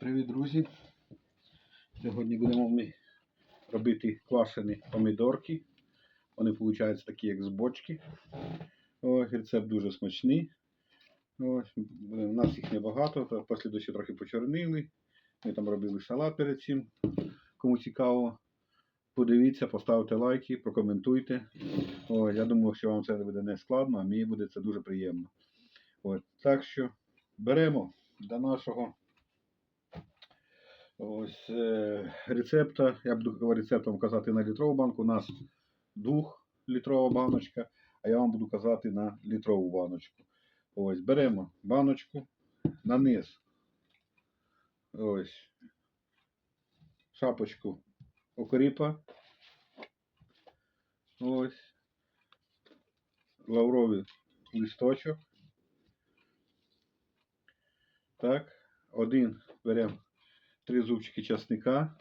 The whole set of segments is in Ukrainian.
Привіт, друзі! Сьогодні будемо ми робити квашені помідорки. Вони получаються такі, як з бочки. Ось, рецепт дуже смачний. Ось, у нас їх небагато, то дощу трохи почорнили. Ми там робили салат перед цим. Кому цікаво, подивіться, поставте лайки, прокоментуйте. Ось, я думаю, що вам це буде не складно, а мені буде це дуже приємно. От, так що беремо до нашого ось е, рецепта. Я буду рецептом казати на літрову банку. У нас двохлітрова баночка, а я вам буду казати на літрову баночку. Ось, беремо баночку на низ. Ось. Шапочку окріпа. Ось. Лавровий листочок. Так, один беремо три зубчики часника.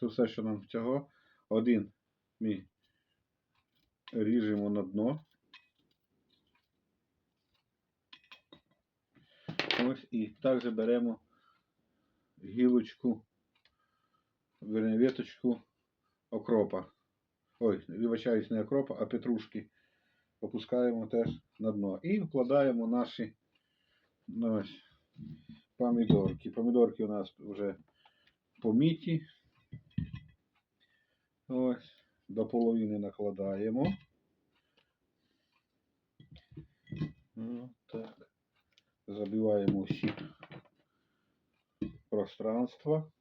Це все, що нам цього. Один ми ріжемо на дно. Ось і також беремо гілочку, веточку окропа. Ой, вибачаюсь, не окропа, а петрушки. Опускаємо теж на дно. І вкладаємо наші ну, ось, помідорки. Помідорки у нас вже поміті. Ось, до половини накладаємо. Ну, так. Забиваємо всі пространства.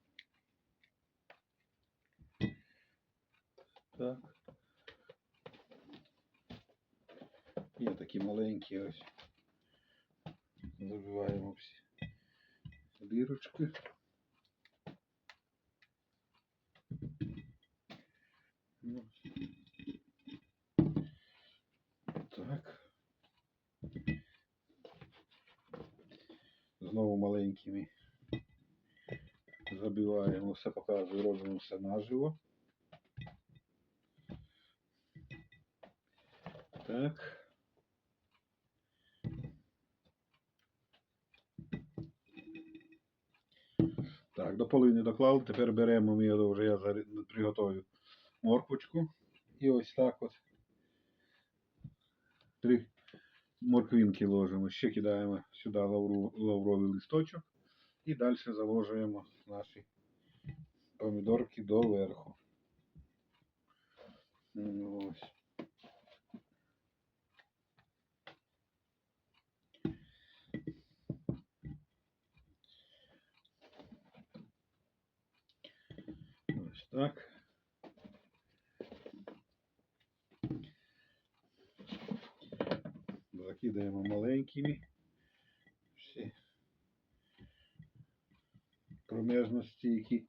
Так. Є такі маленькі ось. Забиваємо всі дырочки. Так. Знову маленькими забиваємо, все показую, робимо все наживо. Так. Так, до половини доклали. Тепер беремо його вже я приготую морквочку. І ось так от. Три морквинки ложимо. Ще кидаємо сюди лавру, лавровий листочок. І далі заложуємо наші помідорки доверху. Ось так. Закидаємо маленькими. Всі промежності, які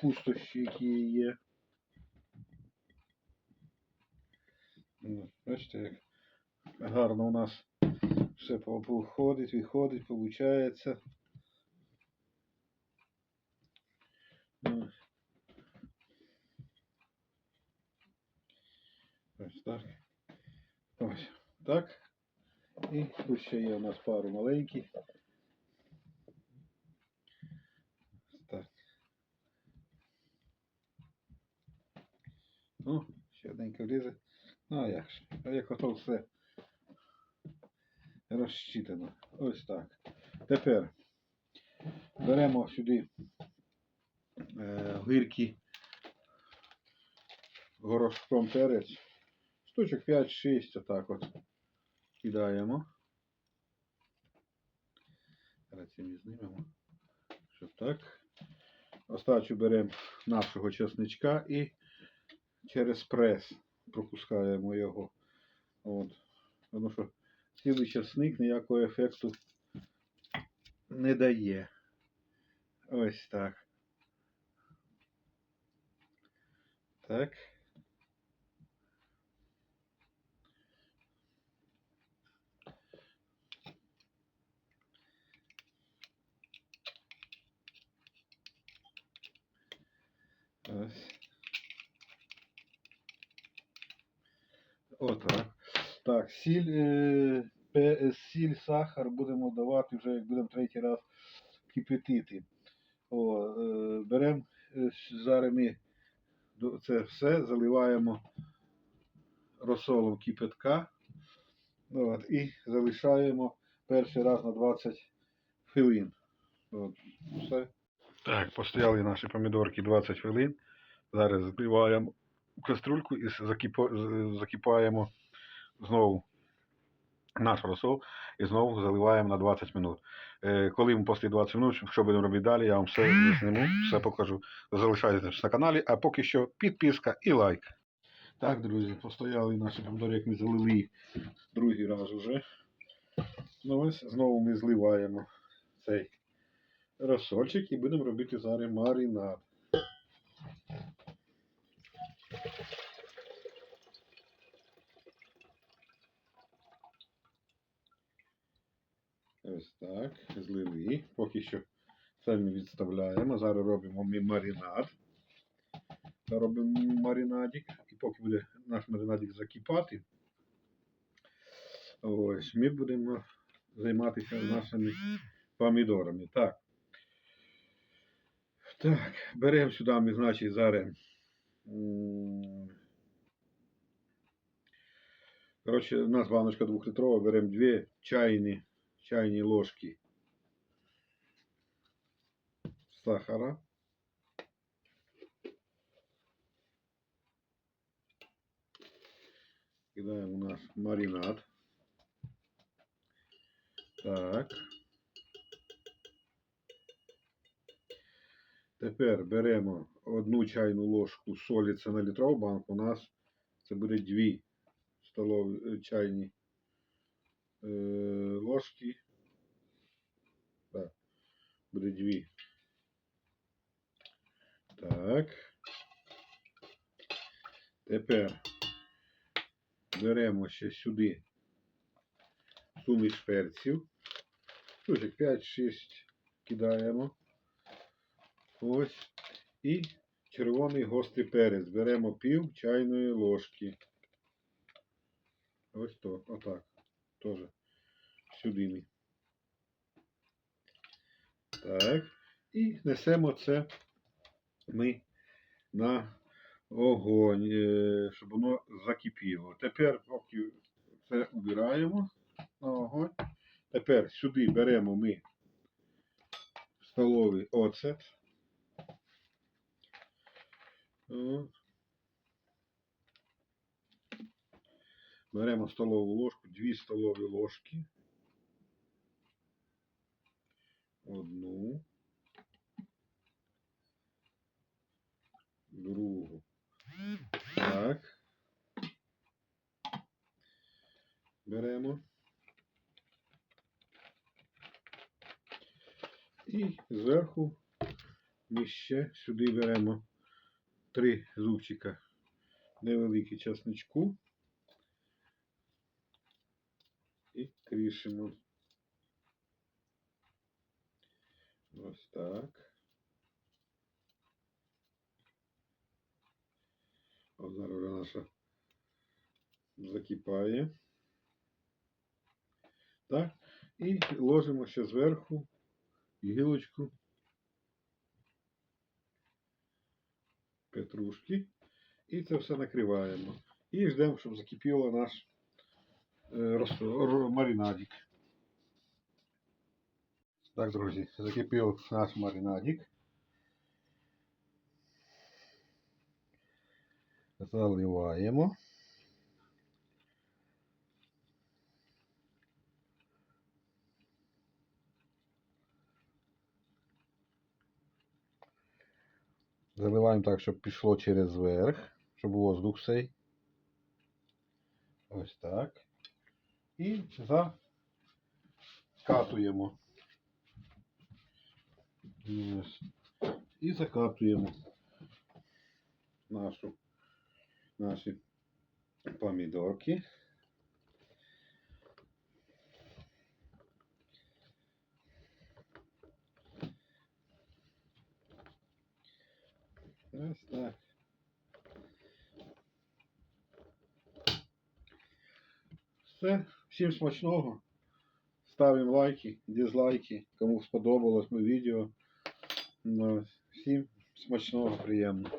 пустощі, які є. Ну, Бачите, як гарно у нас все виходить, виходить, виходить. Ну, Ось так. Ось так. І тут ще є у нас пару маленьких. Так. Ну, ще одненько влізе. Ну, а як ж? А як ото все розчитано. Ось так. Тепер беремо сюди е, гірки горошком перець. Штучок 5-6 отак от кидаємо. Ми знімемо. Щоб так. Остачу беремо нашого чесничка і через прес пропускаємо його. От. Тому що цілий чесник ніякого ефекту не дає. Ось так. Так. Отак. Так, сіль, е, сіль, сахар будемо давати вже, як будемо третій раз кипятити. О, е, беремо е, зараз ми до- це все заливаємо розсолом кипятка. От, і залишаємо перший раз на 20 хвилин. От, все. Так, постояли наші помідорки 20 хвилин. Зараз заливаємо в каструльку і закипаємо знову наш розсол і знову заливаємо на 20 минут. Е, Коли ми після 20 минут, що будемо робити далі, я вам все зніму, все покажу. Залишайтесь на каналі, а поки що підписка і лайк. Так, друзі, постояли наші помідори, як ми залили другий раз уже. Ну ось знову ми зливаємо цей розсольчик і будемо робити зараз маринад. Ось так, злили. Поки що ми відставляємо. Зараз робимо ми маринад. Робимо маринадик. І поки буде наш маринадик закипати, ось, ми будемо займатися нашими помідорами. Так. Так, беремо сюди ми, значить, зараз. Коротше, у нас баночка двохлітрова, беремо дві чайні, чайні ложки сахара. Кидаємо у нас маринад. Так. Тепер беремо одну чайну ложку солі, це на літрову банку. У нас це буде дві столові е, чайні е, ложки. Так, буде дві. Так. Тепер беремо ще сюди суміш перців. Штучок 5-6 кидаємо. Ось. І червоний гострий перець. Беремо пів чайної ложки. Ось то, отак. Тоже сюди. Так. І несемо це ми на огонь, е, щоб воно закипіло. Тепер, поки це убираємо на огонь. Тепер сюди беремо ми столовий оцет. Беремо столову ложку, дві столові ложки. Одну. Другу. Так. Беремо. І зверху ми ще сюди беремо три зубчика невеликі часничку і крішимо. Ось так. Зараз вже наша закипає. Так. І ложимо ще зверху гілочку петрушки. І це все накриваємо. І ждемо, щоб закипіло наш е, маринадик. Так, друзі, закипів наш маринадик. Заливаємо. Заливаємо так, щоб пішло через верх, щоб воздух цей. Ось так. І закатуємо. Ось. І закатуємо нашу, наші помідорки. Ось так. Все. Всім смачного. Ставимо лайки, дизлайки. Кому сподобалось моє відео. Ну, всім смачного, приємно.